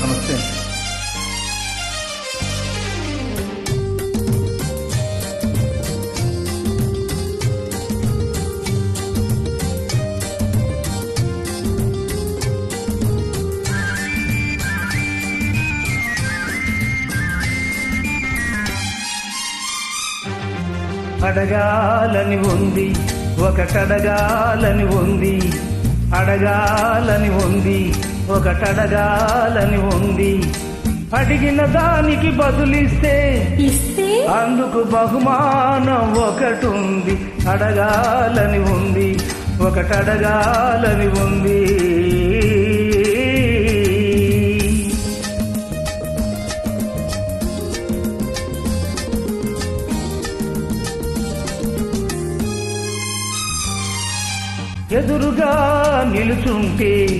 నమస్తే. అడగాలని ఉంది ఒకటడగాలని ఉంది అడగాలని ఉంది. ఒకటడగాలని ఉంది. అడిగిన దానికి బదులిస్తే ఇస్తే? అందుకు బహుమానం ఒకటి ఉంది అడగాలని ఉంది. ఒకటడగాలని ఉంది. ఎదురుగా నిలుచుంటే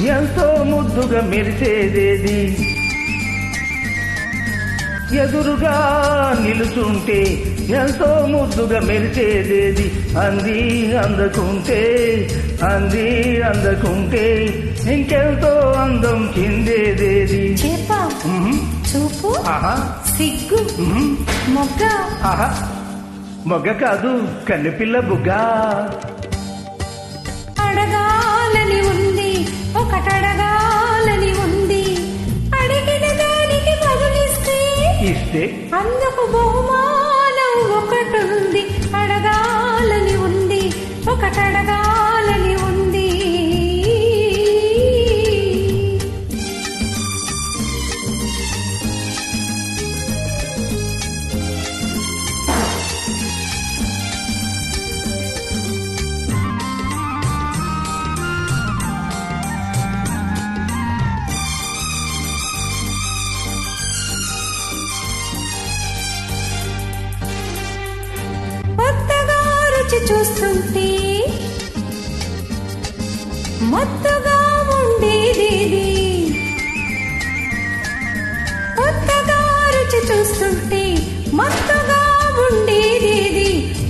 ఎంతో ముద్దుగా మెరిసేదేది? ఎదురుగా నిలుచుంటే ఎంతో ముద్దుగా మెరిసేదేది? అంది అందకుంటే అంది అందకుంటే ఇంకెంతో అందం చిందేదేది? చేప. సిగ్గు. మొగ్గ. మొగ్గ కాదు కన్నెపిల్ల బుగ్గా. ఉంది ఒకటడగాలని ఉంది. అడిగిన దానికి బదులిస్తే ఇస్తే? అందుకు బహుమానం ఒకటుంది. అడగాలని ఉంది. ఒకటడగాలని చూస్తుంటే మత్తుగా ఉండేదేది? కొత్తగా రుచి చూస్తుంటే మత్తుగా ఉండేదేది?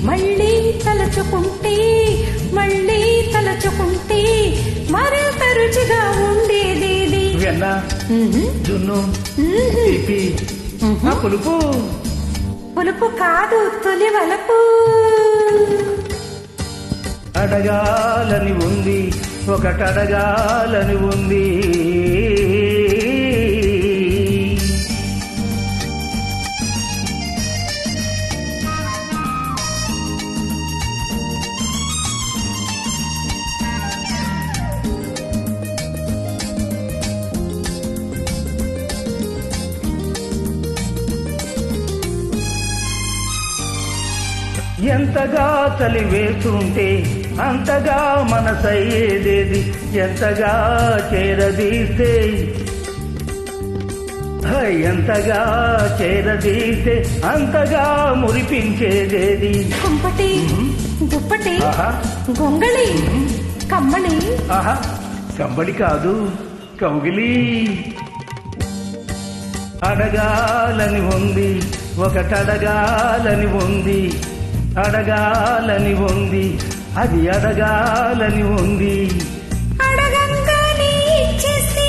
మళ్ళీ తలచుకుంటే మళ్ళీ తలచుకుంటే మరింత రుచిగా ఉండేదేది? వెన్న జున్ను పులుపు? పులుపు కాదు తొలి వలపు. అడగాలని ఉంది ఒకటడగాలని ఉంది. ఎంతగా చలి వేస్తుంటే అంతగా మనసయ్యేదేది ఎంతగా చేరదీస్తే. ఎంతగా చేరదీస్తే అంతగా మురిపించేదేది. కుంపటి దుప్పటి గొంగళి కమ్మలి. ఆహా. కంబడి కాదు కౌగిలి. అడగాలని ఉంది ఒకటడగాలని ఉంది. అడగాలని ఉంది. అది అడగాలని ఉంది. అడగంగానే ఇచ్చేసి